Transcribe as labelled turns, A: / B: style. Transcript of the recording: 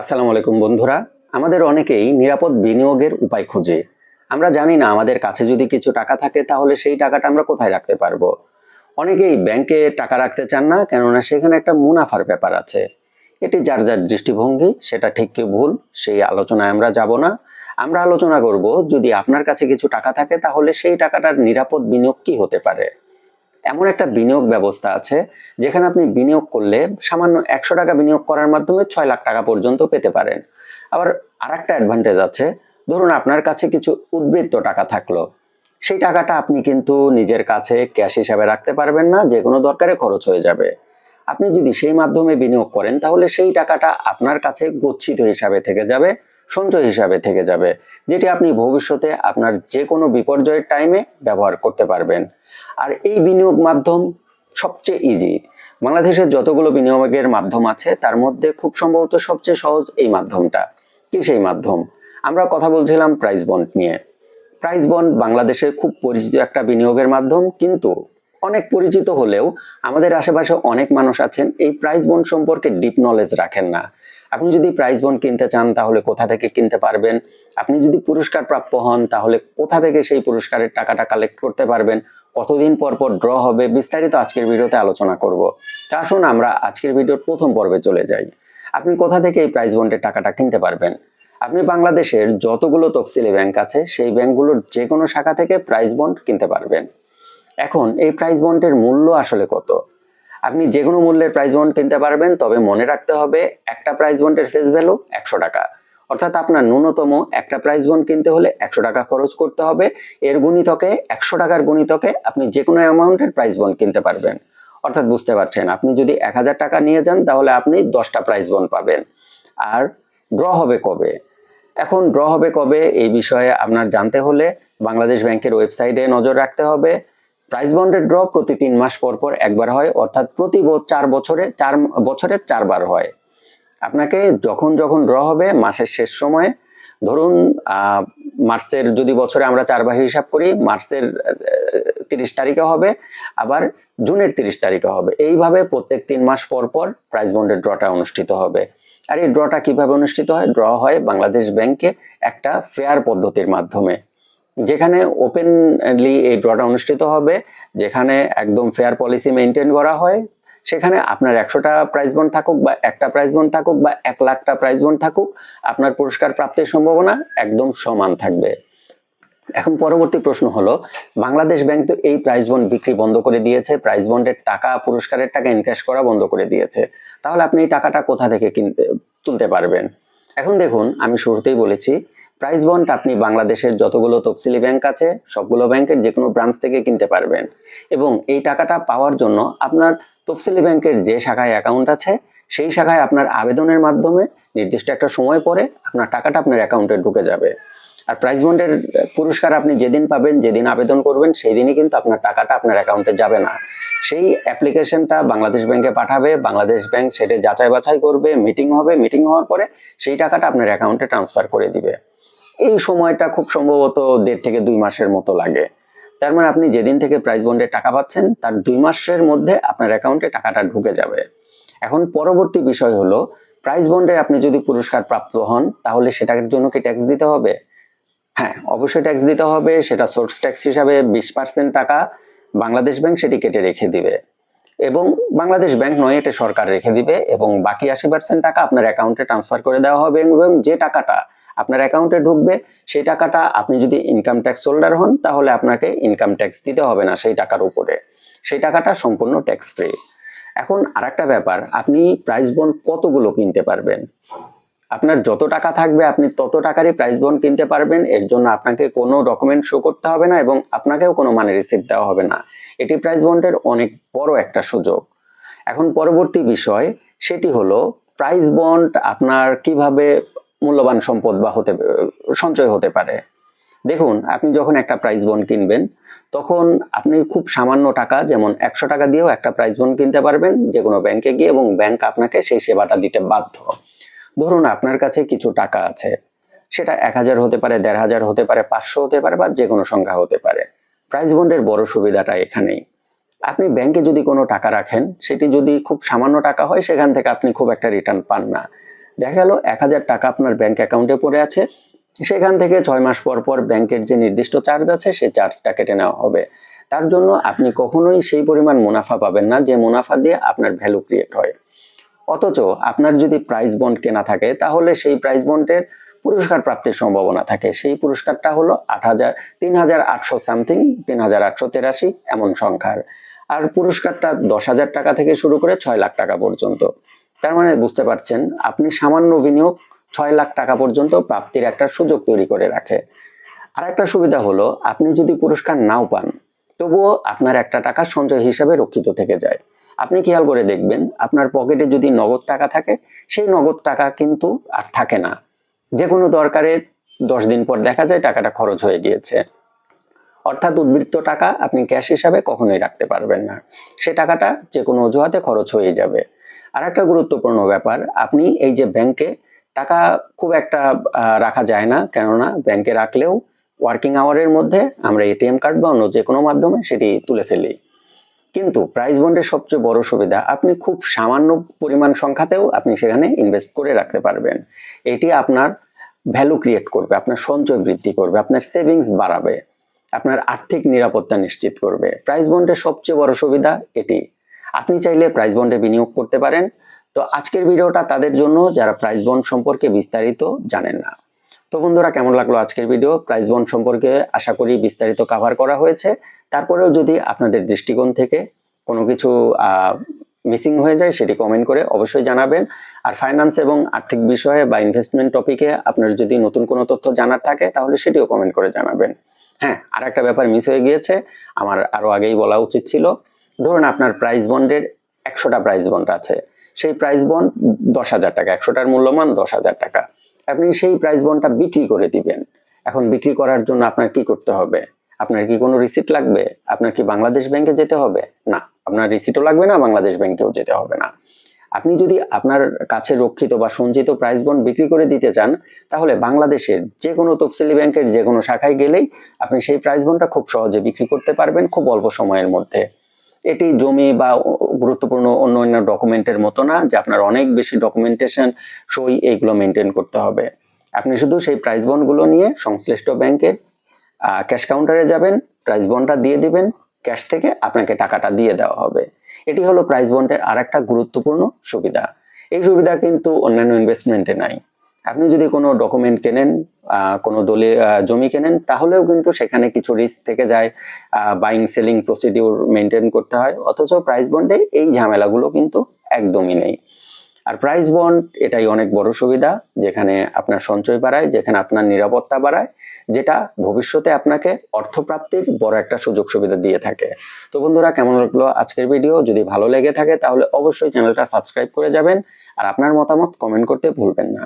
A: আসসালামু আলাইকুম বন্ধুরা। আমাদের অনেকেই নিরাপদ বিনিয়োগের উপায় খোঁজে। আমরা জানি না আমাদের কাছে যদি কিছু টাকা থাকে তাহলে সেই টাকাটা আমরা কোথায় রাখতে পারব। অনেকেই ব্যাংকে টাকা রাখতে চান না, কেননা সেখানে একটা মুনাফার ব্যাপার আছে। এটি যার যার দৃষ্টিভঙ্গি, সেটা ঠিক কি ভুল, সেই আলোচনায় আমরা যাব না। আমরা আলোচনা করব, যদি আপনার কাছে কিছু টাকা থাকে তাহলে সেই টাকাটার নিরাপদ বিনিয়োগ কি হতে পারে? এমন একটা বিনিয়োগ ব্যবস্থা আছে, যেখানে আপনি বিনিয়োগ করলে সামান্য একশো টাকা বিনিয়োগ করার মাধ্যমে ছয় লাখ টাকা পর্যন্ত পেতে পারেন। আবার আর একটা অ্যাডভান্টেজ আছে, ধরুন আপনার কাছে কিছু উদ্বৃত্ত টাকা থাকল, সেই টাকাটা আপনি কিন্তু নিজের কাছে ক্যাশ হিসাবে রাখতে পারবেন না যে কোনো দরকারে খরচ হয়ে যাবে। আপনি যদি সেই মাধ্যমে বিনিয়োগ করেন, তাহলে সেই টাকাটা আপনার কাছে গচ্ছিত হিসাবে থেকে যাবে, সঞ্চয় হিসাবে থেকে যাবে, যেটি আপনি ভবিষ্যতে আপনার যে কোনো বিপর্যয়ের টাইমে ব্যবহার করতে পারবেন। আর এই বিনিয়োগ মাধ্যম সবচেয়ে ইজি বাংলাদেশের যতগুলো বিনিয়োগের মাধ্যম আছে, তার মধ্যে খুব সম্ভবত সবচেয়ে সহজ এই মাধ্যমটা। কি সেই মাধ্যম? আমরা কথা বলছিলাম প্রাইস বন্ড নিয়ে। প্রাইস বন্ড বাংলাদেশে খুব পরিচিত একটা বিনিয়োগের মাধ্যম, কিন্তু অনেক পরিচিত হলেও আমাদের আশেপাশে অনেক মানুষ আছেন, এই প্রাইস বন্ড সম্পর্কে ডিপ নলেজ রাখেন না। আপনি যদি প্রাইস বন্ড কিনতে চান, তাহলে কোথা থেকে কিনতে পারবেন? আপনি যদি পুরস্কার প্রাপ্য হন, তাহলে কোথা থেকে সেই পুরস্কারের টাকাটা কালেক্ট করতে পারবেন? কতদিন পর পর ড্র হবে বিস্তারিত আজকের ভিডিওতে আলোচনা করব। তা আসুন আমরা আজকের ভিডিওর প্রথম পর্বে চলে যাই। আপনি কোথা থেকে এই প্রাইস বন্ডের টাকাটা কিনতে পারবেন? আপনি বাংলাদেশের যতগুলো তফসিলি ব্যাংক আছে, সেই ব্যাংকগুলোর যে কোনো শাখা থেকে প্রাইস বন্ড কিনতে পারবেন। এখন এই প্রাইস বন্ডের মূল্য আসলে কত? আপনি যে কোনো মূল্যের প্রাইস বন্ড কিনতে পারবেন, তবে মনে রাখতে হবে একটা প্রাইস বন্ডের ফেস ভ্যালু একশো টাকা। অর্থাৎ আপনার ন্যূনতম একটা প্রাইস বন্ড কিনতে হলে একশো টাকা খরচ করতে হবে। এর গুণিতকে একশো টাকার গুণিতকে আপনি যে কোনো অ্যামাউন্টের প্রাইস বন্ড কিনতে পারবেন। অর্থাৎ বুঝতে পারছেন, আপনি যদি এক হাজার টাকা নিয়ে যান তাহলে আপনি দশটা প্রাইস বন্ড পাবেন। আর ড্র হবে কবে? এখন ড্র হবে কবে? এই বিষয়ে আপনার জানতে হলে বাংলাদেশ ব্যাংকের ওয়েবসাইটে নজর রাখতে হবে। প্রাইস বন্ডের ড্র প্রতি তিন মাস পর পর একবার হয়, অর্থাৎ প্রতি চার বছরে চার, বছরে চারবার হয়। আপনাকে যখন যখন ড্র হবে মাসের শেষ সময়ে, ধরুন মার্চের যদি বছরে আমরা চারবার হিসাব করি, মার্চের তিরিশ তারিখে হবে, আবার জুনের তিরিশ তারিখে হবে। এইভাবে প্রত্যেক তিন মাস পর পর প্রাইস বন্ডের ড্রটা অনুষ্ঠিত হবে। আর এই ড্রটা কীভাবে অনুষ্ঠিত হয়? ড্র হয় বাংলাদেশ ব্যাংকে একটা ফেয়ার পদ্ধতির মাধ্যমে। যেখানে ওপেনলি এই ড্রটা অনুষ্ঠিত হবে, যেখানে একদম ফেয়ার পলিসি মেনটেন করা হয় সেখানে আপনার একশোটা প্রাইজ বন্ড থাকুক বা একটা প্রাইজ বন্ড থাকুক বা এক লাখটা প্রাইজ বন্ড থাকুক, আপনার পুরস্কার প্রাপ্তির সম্ভাবনা একদম সমান থাকবে। এখন পরবর্তী প্রশ্ন হলো, বাংলাদেশ ব্যাংক তো এই প্রাইজ বন্ড বিক্রি বন্ধ করে দিয়েছে প্রাইজ বন্ডের টাকা, পুরস্কারের টাকা ইনক্যাশ করা বন্ধ করে দিয়েছে। তাহলে আপনি এই টাকাটা কোথা থেকে কিনতে, তুলতে পারবেন? এখন দেখুন, আমি শুরুতেই বলেছি প্রাইজ বন্ড আপনি বাংলাদেশের যতগুলো তফসিলি ব্যাংক আছে, সবগুলো ব্যাংকের যে কোনো ব্রাঞ্চ থেকে কিনতে পারবেন। এবং এই টাকাটা পাওয়ার জন্য আপনার তফসিলি ব্যাংকের যে শাখায় অ্যাকাউন্ট আছে, সেই শাখায় আপনার আবেদনের মাধ্যমে নির্দিষ্ট একটা সময় পরে আপনার টাকাটা আপনার অ্যাকাউন্টে ঢুকে যাবে। আর প্রাইজ বন্ডের পুরস্কার আপনি যেদিন পাবেন, যেদিন আবেদন করবেন সেই দিনই কিন্তু আপনার টাকাটা আপনার অ্যাকাউন্টে যাবে না। সেই অ্যাপ্লিকেশনটা বাংলাদেশ ব্যাংকে পাঠাবে, বাংলাদেশ ব্যাংক সেটা যাচাই বাছাই করবে মিটিং হবে মিটিং হওয়ার পরে সেই টাকাটা আপনার অ্যাকাউন্টে ট্রান্সফার করে দিবে। এই সময়টা খুব সম্ভবত দেড় থেকে দুই মাসের মতো লাগে। তার মানে আপনি যেদিন থেকে প্রাইজ বন্ডের টাকা পাচ্ছেন, তার দুই মাসের মধ্যে আপনার অ্যাকাউন্টে টাকাটা ঢুকে যাবে। এখন পরবর্তী বিষয় হলো প্রাইজ বন্ডে আপনি যদি পুরস্কার প্রাপ্ত হন, তাহলে সেটার জন্য কি ট্যাক্স দিতে হবে? হ্যাঁ অবশ্যই ট্যাক্স দিতে হবে। সেটা সোর্স ট্যাক্স হিসাবে বিশ পার্সেন্ট টাকা বাংলাদেশ ব্যাংক সেটি কেটে রেখে দিবে। এবং বাংলাদেশ ব্যাংক নয়, এটা সরকার রেখে দিবে। এবং বাকি আশি পার্সেন্ট টাকা আপনার অ্যাকাউন্টে ট্রান্সফার করে দেওয়া হবে এবং যে টাকাটা আপনার অ্যাকাউন্টে ঢুকবে, সেই টাকাটা আপনি যদি ইনকাম ট্যাক্স হোল্ডার হন, তাহলে আপনাকে ইনকাম ট্যাক্স দিতে হবে না সেই টাকার উপরে। সেই টাকাটা সম্পূর্ণ ট্যাক্স ফ্রি এখন আরেকটা ব্যাপার, আপনি প্রাইস বন্ড কতগুলো কিনতে পারবেন? আপনার যত টাকা থাকবে, আপনি তত টাকারই প্রাইস বন্ড কিনতে পারবেন। এর জন্য আপনাকে কোনো ডকুমেন্ট শো করতে হবে না এবং আপনাকেও কোনো মানে রিসিপ্ট দেওয়া হবে না। এটি প্রাইস বন্ডের অনেক বড় একটা সুযোগ। এখন পরবর্তী বিষয়, সেটি হলো প্রাইস বন্ড আপনার কীভাবে মূল্যবান সম্পদ বা হতে, সঞ্চয় হতে পারে। দেখুন, আপনি যখন একটা প্রাইস বন্ড কিনবেন, তখন আপনি খুব সামান্য টাকা, যেমন একশো টাকা দিয়েও একটা প্রাইজ বন্ড কিনতে পারবেন যে কোনো ব্যাংকে গিয়ে এবং ব্যাংক আপনাকে সেই সেবাটা দিতে বাধ্য। ধরুন, আপনার কাছে কিছু টাকা আছে, সেটা এক হাজার হতে পারে, দেড় হাজার হতে পারে, পাঁচশো হতে পারে বা যে কোনো সংখ্যা হতে পারে। প্রাইজ বন্ডের বড় সুবিধাটা এখানেই। আপনি ব্যাংকে যদি কোনো টাকা রাখেন, সেটি যদি খুব সামান্য টাকা হয়, সেখান থেকে আপনি খুব একটা রিটার্ন পান না। দেখা গেল এক হাজার টাকা আপনার ব্যাংক অ্যাকাউন্টে পড়ে আছে। সেখান থেকে ছয় মাস পর পর ব্যাংকের যে নির্দিষ্ট চার্জ আছে, সেই চার্জটা কেটে নেওয়া হবে। তার জন্য আপনি কখনোই সেই পরিমাণ মুনাফা পাবেন না, যে মুনাফা দিয়ে আপনার ভ্যালু ক্রিয়েট হয়। অথচ আপনার যদি প্রাইস বন্ড কেনা থাকে, তাহলে সেই প্রাইস বন্ডের পুরস্কার প্রাপ্তির সম্ভাবনা থাকে। সেই পুরস্কারটা হলো আট হাজার, তিন হাজার আটশো সামথিং তিন হাজার আটশো তেরাশি এমন সংখ্যার। আর পুরস্কারটা দশ হাজার টাকা থেকে শুরু করে ছয় লাখ টাকা পর্যন্ত। তার মানে বুঝতে পারছেন, আপনি সামান্য বিনিয়োগ ছয় লাখ টাকা পর্যন্ত প্রাপ্তির একটা সুযোগ তৈরি করে রাখে। আর একটা সুবিধা হলো, আপনি যদি পুরস্কার নাও পান, তবুও আপনার একটা টাকা সঞ্চয় হিসাবে রক্ষিত থেকে যায়। আপনি খেয়াল করে দেখবেন, আপনার পকেটে যদি নগদ টাকা থাকে, সেই নগদ টাকা কিন্তু আর থাকে না। যে কোনো দরকারে দশ দিন পর দেখা যায় টাকাটা খরচ হয়ে গিয়েছে। অর্থাৎ উদ্বৃত্ত টাকা আপনি ক্যাশ হিসাবে কখনোই রাখতে পারবেন না। সে টাকাটা যে কোনো অজুহাতে খরচ হয়ে যাবে। আর একটা গুরুত্বপূর্ণ ব্যাপার, আপনি এই যে ব্যাংকে টাকা খুব একটা রাখা যায় না, কেননা ব্যাংকে রাখলেও ওয়ার্কিং আওয়ারের মধ্যে আমরা এটিএম কার্ড বা অন্য যে কোনো মাধ্যমে সেটি তুলে ফেলি। কিন্তু প্রাইস বন্ডের সবচেয়ে বড় সুবিধা, আপনি খুব সামান্য পরিমাণ সংখ্যাতেও আপনি সেখানে ইনভেস্ট করে রাখতে পারবেন। এটি আপনার ভ্যালু ক্রিয়েট করবে, আপনার সঞ্চয় বৃদ্ধি করবে, আপনার সেভিংস বাড়াবে, আপনার আর্থিক নিরাপত্তা নিশ্চিত করবে। প্রাইস বন্ডের সবচেয়ে বড় সুবিধা এটি। আপনি চাইলে প্রাইস বন্ডে বিনিয়োগ করতে পারেন। তো আজকের ভিডিওটা তাদের জন্য, যারা প্রাইস বন্ড সম্পর্কে বিস্তারিত জানেন না। তো বন্ধুরা, কেমন লাগল আজকের ভিডিও? প্রাইস বন্ড সম্পর্কে আশা করি বিস্তারিত কভার করা হয়েছে। তারপরেও যদি আপনাদের দৃষ্টিকোণ থেকে কোনো কিছু মিসিং হয়ে যায়, সেটি কমেন্ট করে অবশ্যই জানাবেন। আর ফাইন্যান্স এবং আর্থিক বিষয়ে বা ইনভেস্টমেন্ট টপিকে আপনার যদি নতুন কোনো তথ্য জানার থাকে, তাহলে সেটিও কমেন্ট করে জানাবেন। হ্যাঁ আর একটা ব্যাপার মিস হয়ে গিয়েছে। আমার আরও আগেই বলা উচিত ছিল ধরুন আপনার প্রাইস বন্ডের একশোটা প্রাইস বন্ড আছে। সেই প্রাইস বন্ড দশ হাজার টাকা, একশোটার মূল্যমান দশ হাজার টাকা। আপনি সেই প্রাইস বন্ডটা বিক্রি করে দিবেন। এখন বিক্রি করার জন্য আপনার কি করতে হবে? আপনার কি কোনো রিসিট লাগবে? আপনার কি বাংলাদেশ ব্যাংকে যেতে হবে? না, আপনার রিসিটও লাগবে না, বাংলাদেশ ব্যাংকেও যেতে হবে না। আপনি যদি আপনার কাছে রক্ষিত বা সঞ্চিত প্রাইস বন্ড বিক্রি করে দিতে চান, তাহলে বাংলাদেশের যে কোনো তফসিলি ব্যাংকের যে কোনো শাখায় গেলেই আপনি সেই প্রাইস বন্ডটা খুব সহজে বিক্রি করতে পারবেন খুব অল্প সময়ের মধ্যে। এটি জমি বা গুরুত্বপূর্ণ অন্য অন্য ডকুমেন্টের মতো না, যে আপনার অনেক বেশি ডকুমেন্টেশন সই এইগুলো মেনটেন করতে হবে। আপনি শুধু সেই প্রাইস বন্ডগুলো নিয়ে সংশ্লিষ্ট ব্যাংকের ক্যাশ কাউন্টারে যাবেন প্রাইস বন্ডটা দিয়ে দিবেন ক্যাশ থেকে আপনাকে টাকাটা দিয়ে দেওয়া হবে। এটি হলো প্রাইস বন্ডের আর একটা গুরুত্বপূর্ণ সুবিধা। এই সুবিধা কিন্তু অন্যান্য ইনভেস্টমেন্টে নাই। আপনি যদি কোনো ডকুমেন্ট কেনেন কোনো দলে জমি কেনেন, তাহলেও কিন্তু সেখানে কিছু রিস্ক থেকে যায়। বাইং সেলিং প্রসিডিউর মেনটেন করতে হয়। অথচ প্রাইস বন্ডে এই ঝামেলাগুলো কিন্তু একদমই নেই। আর প্রাইস বন্ড এটাই অনেক বড় সুবিধা, যেখানে আপনার সঞ্চয় বাড়ায়, যেখানে আপনার নিরাপত্তা বাড়ায়, যেটা ভবিষ্যতে আপনাকে অর্থপ্রাপ্তির বড় একটা সুযোগ সুবিধা দিয়ে থাকে। তো বন্ধুরা, কেমন লাগল আজকের ভিডিও যদি ভালো লেগে থাকে, তাহলে অবশ্যই চ্যানেলটা সাবস্ক্রাইব করে যাবেন। আর আপনার মতামত কমেন্ট করতে ভুলবেন না।